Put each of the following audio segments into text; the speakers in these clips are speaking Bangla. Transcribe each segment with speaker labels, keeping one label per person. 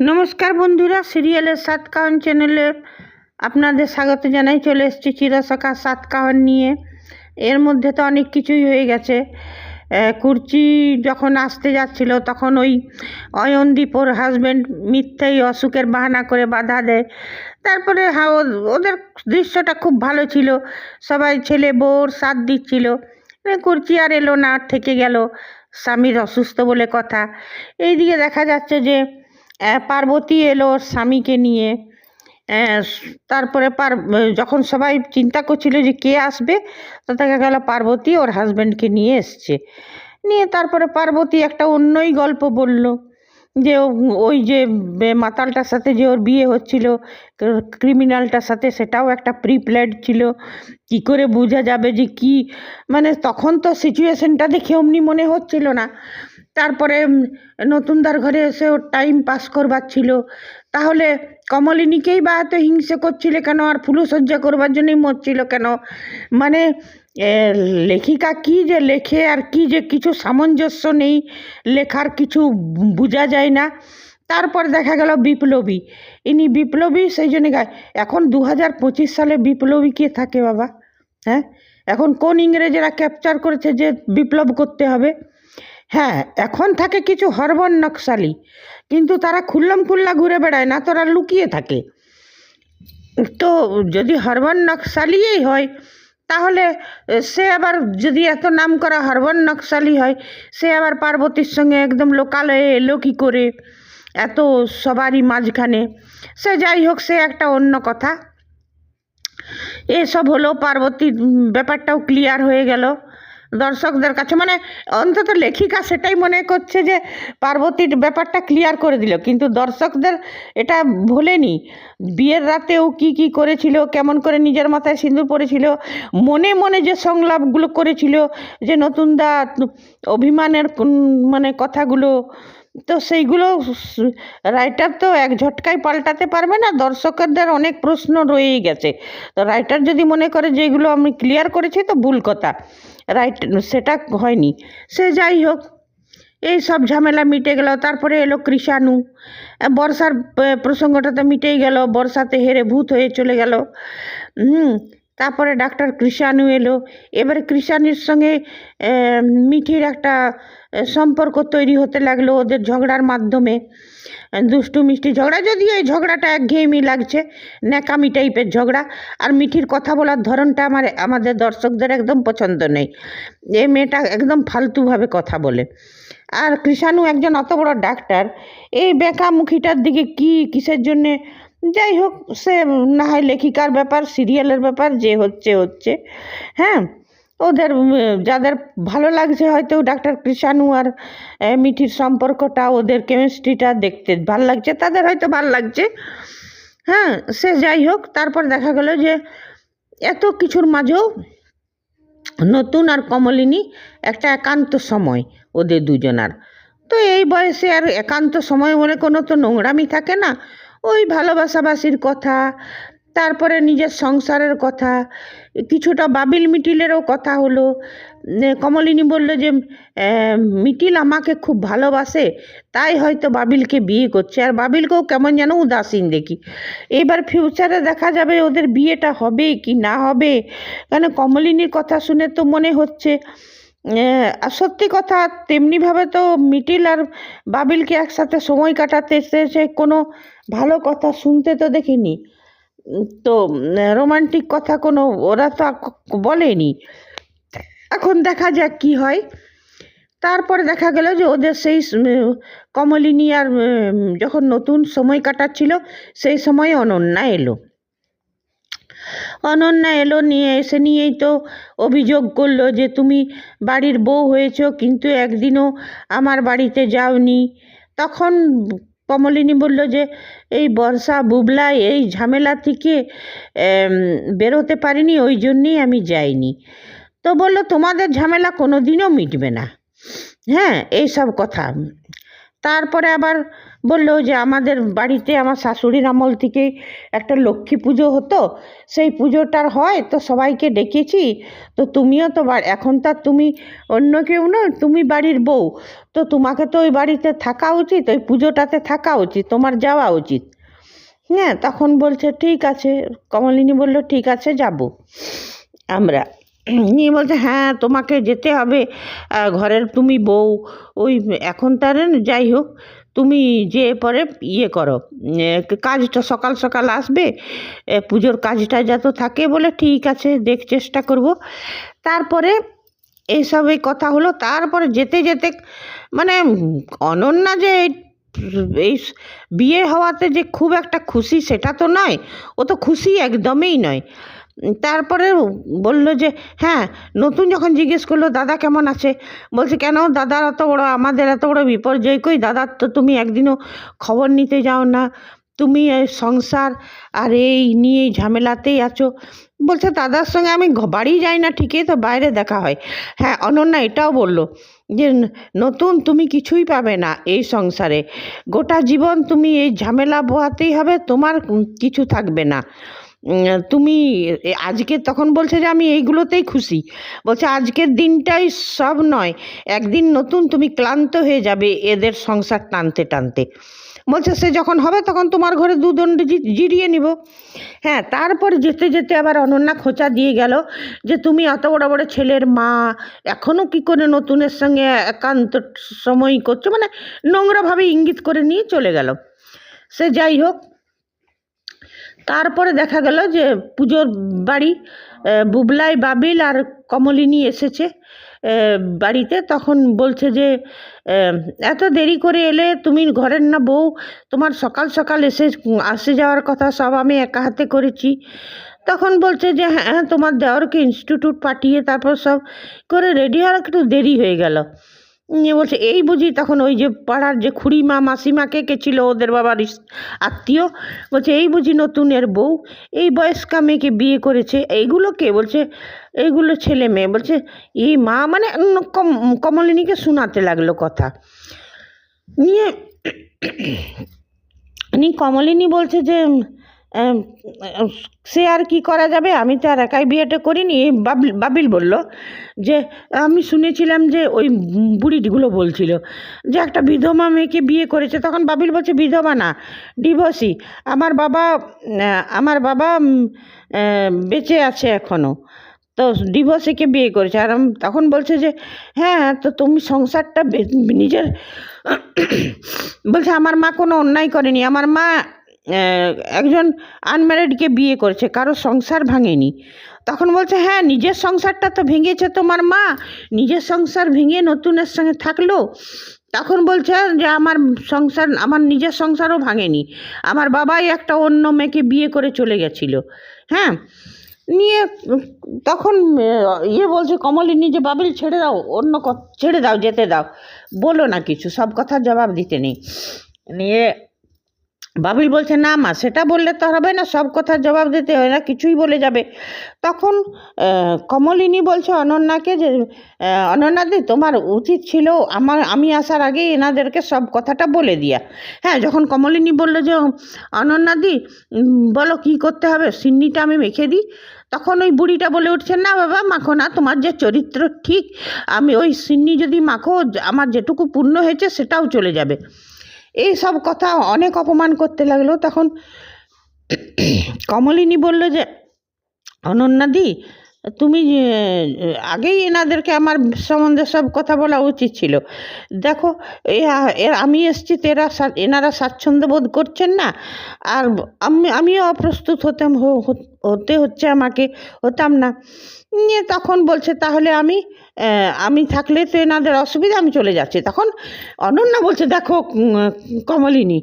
Speaker 1: নমস্কার বন্ধুরা, সিরিয়ালের সাত কাহন চ্যানেলে আপনাদের স্বাগত জানাই। চলে এসেছি চিরসখা সাত কাহন নিয়ে। এর মধ্যে তো অনেক কিছুই হয়ে গেছে। কুর্চি যখন আসতে যাচ্ছিল তখন ওই অয়নদীপ ওর হাজব্যান্ড মিথ্যেই অসুখের বাহানা করে বাধা দেয়। তারপরে ওদের দৃশ্যটা খুব ভালো ছিল। সবাই ছেলে বউর সাথ দিচ্ছিল। কুর্চি আর এলো না থেকে গেল। স্বামীর অসুস্থ বলে কথা। এইদিকে দেখা যাচ্ছে যে পার্বতী এলো ওর স্বামীকে নিয়ে। তারপরে পার যখন সবাই চিন্তা করছিল যে কে আসবে, তো দেখা গেল পার্বতী ওর হাজব্যান্ডকে নিয়ে এসছে। নিয়ে তারপরে পার্বতী একটা অন্যই গল্প বলল, যে ওই যে মাতালটার সাথে যে ওর বিয়ে হচ্ছিল ক্রিমিনালটার সাথে সেটাও একটা প্রি প্ল্যাড ছিল। কি করে বোঝা যাবে যে কি মানে তখন তো সিচুয়েশনটা দেখে অমনি মনে হচ্ছিল না। তারপরে নতুনদার ঘরে এসে ওর টাইম পাস করবার ছিল। তাহলে কমলিনীকেই বা এত হিংসে করছিলে কেন? আর ফুলসজ্জা করবার জন্যই মরছিল কেন? মানে লেখিকা কি যে লেখে আর কি যে কিছু সামঞ্জস্য নেই, লেখার কিছু বোঝা যায় না। তারপর দেখা গেল বিপ্লবী। ইনি বিপ্লবী, সেই জন্য গায়, এখন দু হাজার পঁচিশ সালে বিপ্লবী কে থাকে বাবা? হ্যাঁ? এখন কোন ইংরেজেরা ক্যাপচার করেছে যে বিপ্লব করতে হবে? হ্যাঁ এখন থাকে কিছু হরবন নকশালি, কিন্তু তারা খুল্লম খুল্লা ঘুরে বেড়ায় না, তোরা লুকিয়ে থাকে। তো যদি হরবন নকশালিই হয়, তাহলে সে আবার যদি এত নাম করা হরবন নকশালি হয়, সে আবার পার্বতীর সঙ্গে একদম লোকালয়ে এলো কী করে? এত সবারই মাঝখানে। সে যাই হোক, সে একটা অন্য কথা। এসব হলো পার্বতীর ব্যাপারটাও ক্লিয়ার হয়ে গেল। দর্শকদের কাছে মানে অন্তত লেখিকা সেটাই মনে করছে যে পার্বতীর ব্যাপারটা ক্লিয়ার করে দিল। কিন্তু দর্শকদের এটা ভোলেনি। বিয়ের রাতেও কি কি করেছিল, কেমন করে নিজের মাথায় সিঁদুর পড়েছিল, মনে মনে যে সংলাপগুলো করেছিল, যে নতুন দা অভিমানের মানে কথাগুলো, তো সেইগুলো রাইটার তো এক ঝটকায় পাল্টাতে পারবে না, দর্শকদের অনেক প্রশ্ন রয়েই গেছে। তো রাইটার যদি মনে করে যে এগুলো আমি ক্লিয়ার করেছি, তো ভুল কথা। রাইট সেটা হয়নি। সে যাই হোক, এই সব ঝামেলা মিটে গেল। তারপরে এলো কৃষাণু। বর্ষার প্রসঙ্গটা তো মিটেই গেল। বর্ষাতে হেরে ভূত হয়ে চলে গেল। হুম তারপরে ডাক্তার কৃষাণু এলো। এবারে কৃষাণুর সঙ্গে মিঠির একটা সম্পর্ক তৈরি হতে লাগল ওদের ঝগড়ার মাধ্যমে। দুষ্টু, মিষ্টি ঝগড়া, যদিও এই ঝগড়াটা একঘেয়েমি লাগছে, ন্যাকামি টাইপের ঝগড়া। আর মিঠির কথা বলার ধরনটা আমার, আমাদের দর্শকদের একদম পছন্দ নেই। এই মেয়েটা একদম ফালতুভাবে কথা বলে। আর কৃষাণু একজন অত বড় ডাক্তার, এই বেকামুখিটার দিকে কি কিসের জন্যে যাই হোক সে না হয় লেখিকার ব্যাপার, সিরিয়ালের ব্যাপার, যে হচ্ছে হচ্ছে। হ্যাঁ? ওদের যাদের ভালো লাগছে হয়তো ডাক্তার কৃষাণু আর মিঠির সম্পর্কটা, ওদের কেমিস্ট্রিটা দেখতে ভালো লাগছে, তাদের হয়তো ভালো লাগছে। হ্যাঁ? সে যাই হোক তারপর দেখা গেল যে, এত কিছুর মাঝেও নতুন আর কমলিনী একটা একান্ত সময় ওদের দুজনার। তো এই বয়সে আর একান্ত সময় বলে কোনো তো নোংরামি থাকে না। ওই ভালোবাসাবাসির কথা, তারপরে নিজের সংসারের কথা, কিছুটা বাবিল মিটিলেরও কথা হলো। কমলিনী বলল যে মিটিল আমাকে খুব ভালোবাসে, তাই হয়তো বাবিলকে বিয়ে করছে। আর বাবিলকেও কেমন যেন উদাসীন দেখি। এবার ফিউচারে দেখা যাবে ওদের বিয়েটা হবে কি না হবে। কেন কমলিনীর কথা শুনে তো মনে হচ্ছে সত্যি কথা তেমনিভাবে তো মিটিল আর বাবিলকে একসাথে সময় কাটাতে এসেছে কোনো ভালো কথা শুনতে তো দেখিনি। তো রোমান্টিক কথা কোনো, ওরা তো বলেনি। এখন দেখা যাক কি হয়। তারপরে দেখা গেল যে ওদের সেই কমলিনী আর যখন নতুন সময় কাটাচ্ছিল, সেই সময় অনন্যা এলো। অনন্যা এলো নিয়ে, এসে নিয়েই তো অভিযোগ করল যে তুমি বাড়ির বউ হয়েছো, কিন্তু একদিনও আমার বাড়িতে যাওনি। তখন কমলিনী বলল যে, এই বর্ষা বুবলা এই ঝামেলা থেকে বেরোতে পারিনি, ওই জন্যেই আমি যাইনি। তো বলল, তোমাদের ঝামেলা কোনো দিনও মিটবে না। হ্যাঁ এই সব কথা। তারপরে আবার বলল যে আমাদের বাড়িতে আমার শাশুড়ির আমল থেকেই একটা লক্ষ্মী পুজো হতো, সেই পুজোটার হয় তো সবাইকে ডেকেছি। তো তুমিও তো এখন তো তুমি অন্য কেউ নয় তুমি বাড়ির বউ। তো তোমাকে তো ওই বাড়িতে থাকা উচিত, ওই পুজোটাতে থাকা উচিত, তোমার যাওয়া উচিত। হ্যাঁ তখন বলছে, ঠিক আছে। কমলিনী বলল, ঠিক আছে, যাব। আমরা নিয়ে বলছে হ্যাঁ তোমাকে যেতে হবে ঘরের তুমি বউ, ওই এখন তার যাই হোক। তুমি যে পরে ইয়ে করো কাজটা সকাল সকাল আসবে পুজোর কাজটা যত থাকে বলে ঠিক আছে, দেখ চেষ্টা করব। তারপরে এইসব এই কথা হলো, তারপরে যেতে যেতে মানে অনন্যা যে এই- বিয়ে হওয়াতে যে খুব একটা খুশি সেটা তো নয়, ও তো খুশি একদমই নয়। তারপরে বলল যে হ্যাঁ নতুন যখন জিজ্ঞেস করল, দাদা কেমন আছে? বলছে, কেন? দাদার এত বড়, আমাদের এত বড় বিপর্যয় কই? দাদার তো তুমি একদিনও খবর নিতে যাও না। তুমি সংসার আর এই নিয়ে ঝামেলাতেই আছো। বলছে, দাদার সঙ্গে আমি বাড়ি যাই না, ঠিকই তো বাইরে দেখা হয়। হ্যাঁ অনন্যা এটাও বলল যে নতুন তুমি কিছুই পাবে না এই সংসারে। গোটা জীবন তুমি এই ঝামেলা পোহাতেই হবে, তোমার কিছু থাকবে না। তুমি আজকে তখন বলছে যে আমি এইগুলোতেই খুশি। বলছে, আজকের দিনটাই সব নয়, একদিন নতুন তুমি ক্লান্ত হয়ে যাবে, এদের সংসার টানতে টানতে। বলছে, সে যখন হবে তখন তোমার ঘরে দুদণ্ড জিরিয়ে নিব। হ্যাঁ তারপর যেতে যেতে আবার অনন্যা খোঁচা দিয়ে গেল যে, তুমি এত বড় বড় ছেলের মা এখনও কি করে নতুনের সঙ্গে একান্ত সময় করছ? মানে নোংরাভাবে ইঙ্গিত করে নিয়ে চলে গেল। সে যাই হোক তারপরে দেখা গেল যে পুজোর বাড়ি বুবলাই, বাবিল আর কমলিনী এসেছে বাড়িতে। তখন বলছে যে এত দেরি করে এলে তুমি ঘরের না বউ, তোমার সকাল সকাল এসে, আসে যাওয়ার কথা, সব আমি একা হাতে করেছি। তখন বলছে যে হ্যাঁ তোমার দেওয়ারকে ইনস্টিটিউট পাঠিয়ে তারপর সব করে রেডি হওয়ার একটু দেরি হয়ে গেল। বলছে এই বুঝি তখন ওই যে পাড়ার যে খুড়িমা মাসিমাকে কে ছিল ওদের বাবার আত্মীয় বলছে এই বুঝি নতুনের বউ এই বয়স্কা মেয়েকে বিয়ে করেছে এইগুলো কে বলছে এইগুলো ছেলে মেয়ে বলছে এই মা মানে কমলিনীকে শোনাতে লাগল কথা নিয়ে নি কমলিনী বলছে যে সে আর কি করা যাবে? আমি তো আর একাই বিয়েটা করিনি। বাবিল বাবিল বলল যে, আমি শুনেছিলাম যে ওই বুড়িগুলো বলছিল যে, একটা বিধবা মেয়েকে বিয়ে করেছে। তখন বাবিল বলছে, বিধবা না, ডিভোর্সি। আমার বাবা আমার বাবা বেঁচে আছে এখনও তো ডিভোর্সিকে বিয়ে করেছে। আর তখন বলছে যে হ্যাঁ তো তুমি সংসারটা নিজের, বলছে, আমার মা কোনো অন্যায় করেনি। আমার মা একজন আনম্যারিডকে বিয়ে করেছে, কারও সংসার ভাঙেনি। তখন বলছে হ্যাঁ নিজের সংসারটা তো ভেঙেছে তোমার মা, নিজের সংসার ভেঙে নতুনের সঙ্গে থাকল। তখন বলছে যে, আমার সংসার, আমার নিজের সংসারও ভাঙেনি, আমার বাবাই একটা অন্য মেয়েকে বিয়ে করে চলে গেছিল। হ্যাঁ নিয়ে তখন ইয়ে বলছে কমলিনী যে, বাবিল, ছেড়ে দাও, অন্য ছেড়ে দাও, যেতে দাও। বলো না কিছু, সব কথার জবাব দিতে নেই। নিয়ে বাবিল বলছে, না মা, সেটা বললে তো হবে না, সব কথার জবাব দিতে হয় না, কিছুই বলে যাবে। তখন কমলিনী বলছে, অনন্যাকে যে অনন্যাদি তোমার উচিত ছিল আমার, আমি আসার আগেই এনাদেরকে সব কথাটা বলে দিয়া। হ্যাঁ যখন কমলিনী বলল যে অনন্যাদি বলো কি করতে হবে, সিন্নিটা আমি মেখে দিই তখন ওই বুড়িটা বলে উঠছে, না বাবা, মাখো না, তোমার যে চরিত্র ঠিক, আমি ওই সিন্নি যদি মাখো, আমার যেটুকু পূর্ণ হয়েছে, সেটাও চলে যাবে। এই সব কথা অনেক অপমান করতে লাগল। তখন কমলিনী বলল যে অনন্যাদি তুমি আগেই এনাদেরকে আমার সম্বন্ধে সব কথা বলা উচিত ছিল। দেখো, এর আমি এসছি তো এরা এনারা স্বাচ্ছন্দ্য বোধ করছেন না। আর আমি, আমিও অপ্রস্তুত হতাম হতে হচ্ছে আমাকে হতাম না। নিয়ে তখন বলছে, তাহলে আমি আমি থাকলে তো এনাদের অসুবিধা, আমি চলে যাচ্ছি। তখন অনন্যা বলছে, দেখো কমলিনী,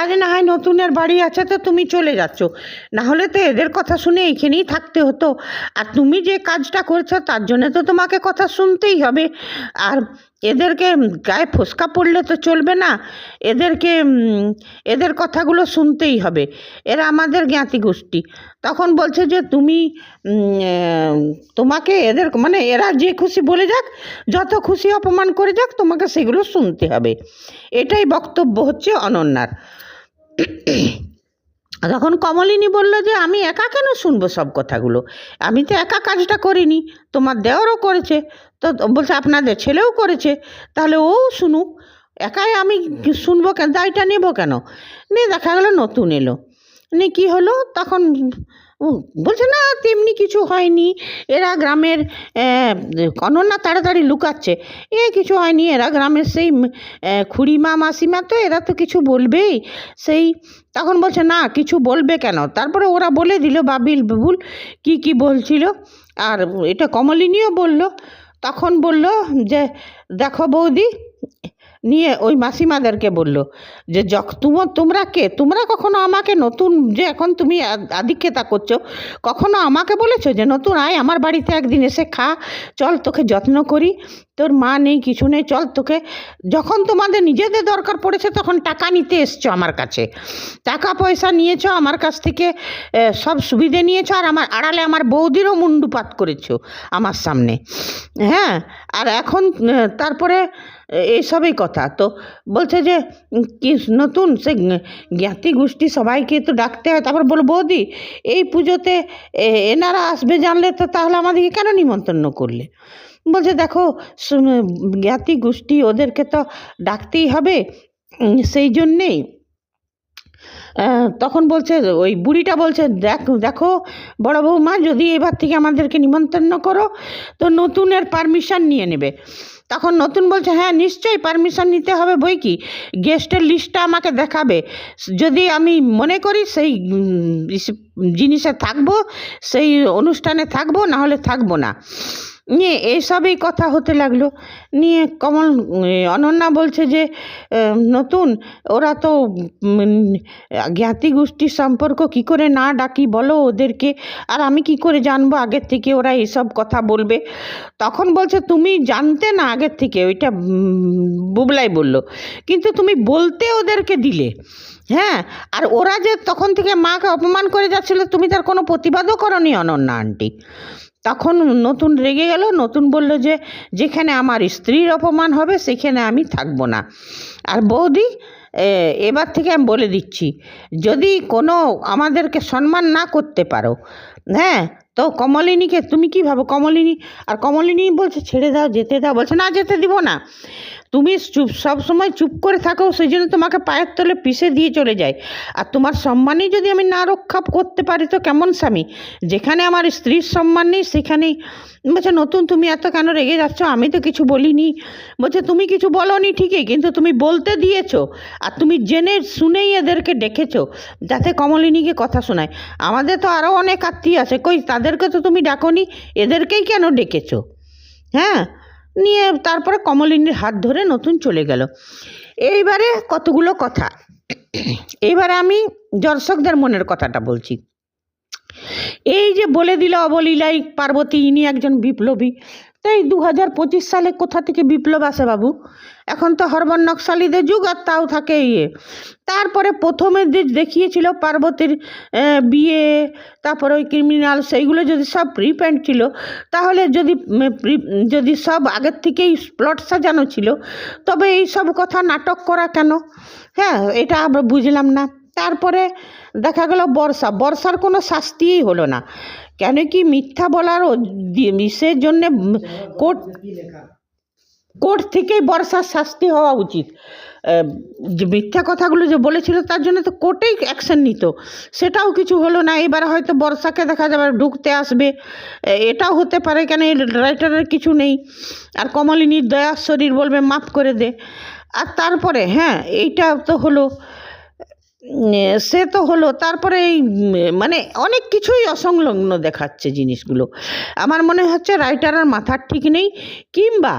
Speaker 1: আজ না হয় নতুনের বাড়ি আছে তো তুমি চলে যাচ্ছ। না হলে তো এদের কথা শুনে এইখানেই থাকতে হতো। আর তুমি যে কাজটা করছ, তার জন্য তো তোমাকে কথা শুনতেই হবে। আর এদেরকে গায়ে ফোসকা পড়লে তো চলবে না। এদেরকে এদের কথাগুলো শুনতেই হবে। এরা আমাদের জ্ঞাতি গোষ্ঠী তখন বলছে যে তুমি তোমাকে এদের মানে এরা যে খুশি বলে যাক, যত খুশি অপমান করে যাক, তোমাকে সেগুলো শুনতে হবে। এটাই বক্তব্য হচ্ছে অনন্যার। তখন কমলিনী বলল যে, আমি একা কেন শুনব সব কথাগুলো? আমি তো একা কাজটা করিনি, তোমার দেওরও করেছে। তো বলছে, আপনাদের ছেলেও করেছে, তাহলে ও শুনুক। একাই আমি শুনব কেন, দায়টা নেব কেন? নিয়ে দেখা গেলো, নতুন এলো। নিয়ে কী হলো? তখন বলছে, না, তেমনি কিছু হয়নি। এরা গ্রামের অনন্যা তাড়াতাড়ি লুকাচ্ছে। এ, কিছু হয়নি। এরা গ্রামের সেই খুড়িমা, মাসিমা তো এরা তো কিছু বলবেই। সেই তখন বলছে, না, কিছু বলবে কেন? তারপরে ওরা বলে দিল, বাবিল বুবুল কি কি বলছিল? আর এটা কমলিনীও বলল। তখন বলল যে, দেখো বৌদি নিয়ে ওই মাসিমাদেরকে বলল যে যখ তুমো, তোমরা কে? তোমরা কখনো আমাকে নতুন যে, এখন তুমি আধিক্যতা করছ, কখনো আমাকে বলেছ যে, নতুন আয় আমার বাড়িতে একদিন এসে খা, চল তোকে যত্ন করি? তোর মা নেই, কিছু নেই, চল তোকে, যখন তোমাদের নিজেদের দরকার পড়েছে তখন টাকা নিতে এসছো আমার কাছে। টাকা পয়সা নিয়েছ আমার কাছ থেকে সব সুবিধে নিয়েছো আর আমার আড়ালে আমার বৌদিরও মুন্ডুপাত করেছ আমার সামনে। হ্যাঁ আর এখন তারপরে এইসবই কথা। তো বলছে যে কি নতুন, সে জ্ঞাতি গোষ্ঠী সবাইকে তো ডাকতে হয়। তারপর বলো বৌদি, এই পুজোতে এনারা আসবে জানলে তো তাহলে আমাদেরকে কেন নিমন্ত্রণ করলে? বলছে, দেখো জ্ঞাতি গোষ্ঠী ওদেরকে তো ডাকতেই হবে সেই জন্যেই। তখন বলছে, ওই বুড়িটা বলছে, দেখ, দেখো, বড় বৌমা, যদি এবার থেকে আমাদেরকে নিমন্ত্রণ করো, তো নতুনের পারমিশন নিয়ে নেবে। তখন নতুন বলছে হ্যাঁ নিশ্চয়ই পারমিশন নিতে হবে, বই কি? গেস্টের লিস্টটা আমাকে দেখাবে। যদি আমি মনে করি সেই জিনিসে থাকব, সেই অনুষ্ঠানে থাকব না হলে থাকব না। নিয়ে এইসবই কথা হতে লাগল। নিয়ে কমল অনন্যা বলছে যে নতুন, ওরা তো জ্ঞাতি গোষ্ঠীর সম্পর্ক, কি করে না ডাকি বলো ওদেরকে? আর আমি কি করে জানব আগের থেকে ওরা এসব কথা বলবে? তখন বলছে, তুমি জানতে না আগের থেকে। ওইটা বুবলাই বলল। কিন্তু তুমি বলতে ওদেরকে দিলে। হ্যাঁ। আর ওরা যে তখন থেকে মাকে অপমান করে যাচ্ছিল, তুমি তার কোনো প্রতিবাদও করনি অনন্যা আন্টি। তখন নতুন রেগে গেল, নতুন বলল যে, যেখানে আমার স্ত্রীর অপমান হবে, সেখানে আমি থাকব না। আর বৌদি এবার থেকে আমি বলে দিচ্ছি, যদি কোনো আমাদেরকে সম্মান না করতে পারো হ্যাঁ তো কমলিনীকে তুমি কি ভাবো? কমলিনী, আর কমলিনী বলছে, ছেড়ে দাও, যেতে দাও। বলছে, না, যেতে দিব না। তুমি চুপ, সব সময় চুপ করে থাকো, সেই জন্য তোমাকে পায়ের তলে পিষে দিয়ে চলে যায় আর তোমার সম্মানই যদি আমি না রক্ষা করতে পারি, তো কেমন স্বামী? যেখানে আমার স্ত্রীর সম্মান নেই, সেখানেই। বলছে, নতুন তুমি এত কেন রেগে যাচ্ছ? আমি তো কিছু বলিনি। বলছে, তুমি কিছু বলনি ঠিকই, কিন্তু তুমি বলতে দিয়েছ, আর তুমি জেনে শুনেই এদেরকে ডেকেছো, যাতে কমলিনীকে কথা শোনায়। আমাদের তো আরও অনেক আত্মীয় আছে, কই, তাদেরকে তো তুমি ডাকনি, এদেরকেই কেন ডেকেছো? হ্যাঁ? নিয়ে তারপরে কমলিনীর হাত ধরে নতুন চলে গেল। এইবারে কতগুলো কথা। এইবারে আমি দর্শকদের মনের কথাটা বলছি। এই যে বলে দিল অবলীলাই পার্বতী, ইনি একজন বিপ্লবী। তাই দু হাজার পঁচিশ সালে কোথা থেকে বিপ্লব আসে বাবু? এখন তো হরমন নকশালিদের যুগ আর তাও থাকে ইয়ে। তারপরে প্রথমে যে দেখিয়েছিল পার্বতীর বিয়ে, তারপরে ওই ক্রিমিনাল সেইগুলো যদি সব প্রিপেন্ট ছিল, তাহলে যদি যদি সব আগের থেকেই প্লট সাজানো ছিল, তবে এই সব কথা নাটক করা কেন? হ্যাঁ এটা আমরা বুঝলাম না। তারপরে দেখা গেল বর্ষা। বর্ষার কোনো শাস্তিই হলো না। কেন কি মিথ্যা বলার ইসের জন্যে কোর্ট কোর্ট থেকেই বর্ষার শাস্তি হওয়া উচিত। যে মিথ্যা কথাগুলো যে বলেছিল তার জন্য তো কোর্টেই অ্যাকশন নিত। সেটাও কিছু হলো না। এবার হয়তো বর্ষাকে দেখা যাবে, ঢুকতে আসবে। এটাও হতে পারে কেন? রাইটারের কিছু নেই। আর কমলিনীর দয়ার শরীর বলবে, মাফ করে দে। আর তারপরে হ্যাঁ এইটা তো হলো। সে তো হলো, তারপরে এই মানে অনেক কিছুই অসংলগ্ন দেখাচ্ছে জিনিসগুলো। আমার মনে হচ্ছে রাইটারের মাথার ঠিক নেই, কিংবা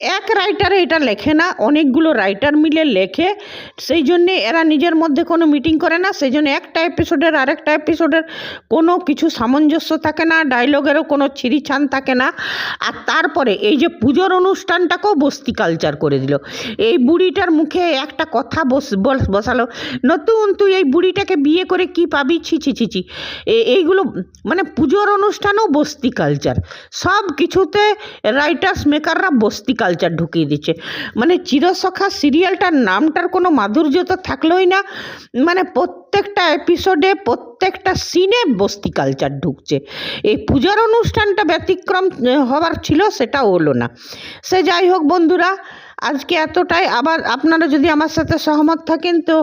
Speaker 1: এক রাইটারে এটা লেখে না, অনেকগুলো রাইটার মিলে লেখে, সেই জন্যে এরা নিজের মধ্যে কোনো মিটিং করে না, সেই জন্য একটা এপিসোডের আরেকটা এপিসোডের কোনো কিছু সামঞ্জস্য থাকে না ডায়লগেরও কোনো ছিঁড়িছান থাকে না। আর তারপরে এই যে পুজোর অনুষ্ঠানটাকেও বস্তি কালচার করে দিল। এই বুড়িটার মুখে একটা কথা বস বস- বসালো, নতুন, তুই এই বুড়িটাকে বিয়ে করে কি পাবি? ছি ছি ছি ছি। এইগুলো মানে পুজোর অনুষ্ঠানও বস্তি কালচার সব কিছুতে রাইটার্স মেকাররা বস্তি কালচার ঢুকিয়ে দিচ্ছে। মানে চিরসখা সিরিয়ালটার নামটার কোনো মাধুর্য তো থাকলোই না। মানে প্রত্যেকটা এপিসোডে প্রত্যেকটা সিনে বস্তি কালচার ঢুকছে। এই পূজার অনুষ্ঠানটা ব্যতিক্রম হবার ছিল সেটা হলো না। সে যাই হোক বন্ধুরা, আজকে এতটাই। আবার আপনারা যদি আমার সাথে সহমত থাকেন তো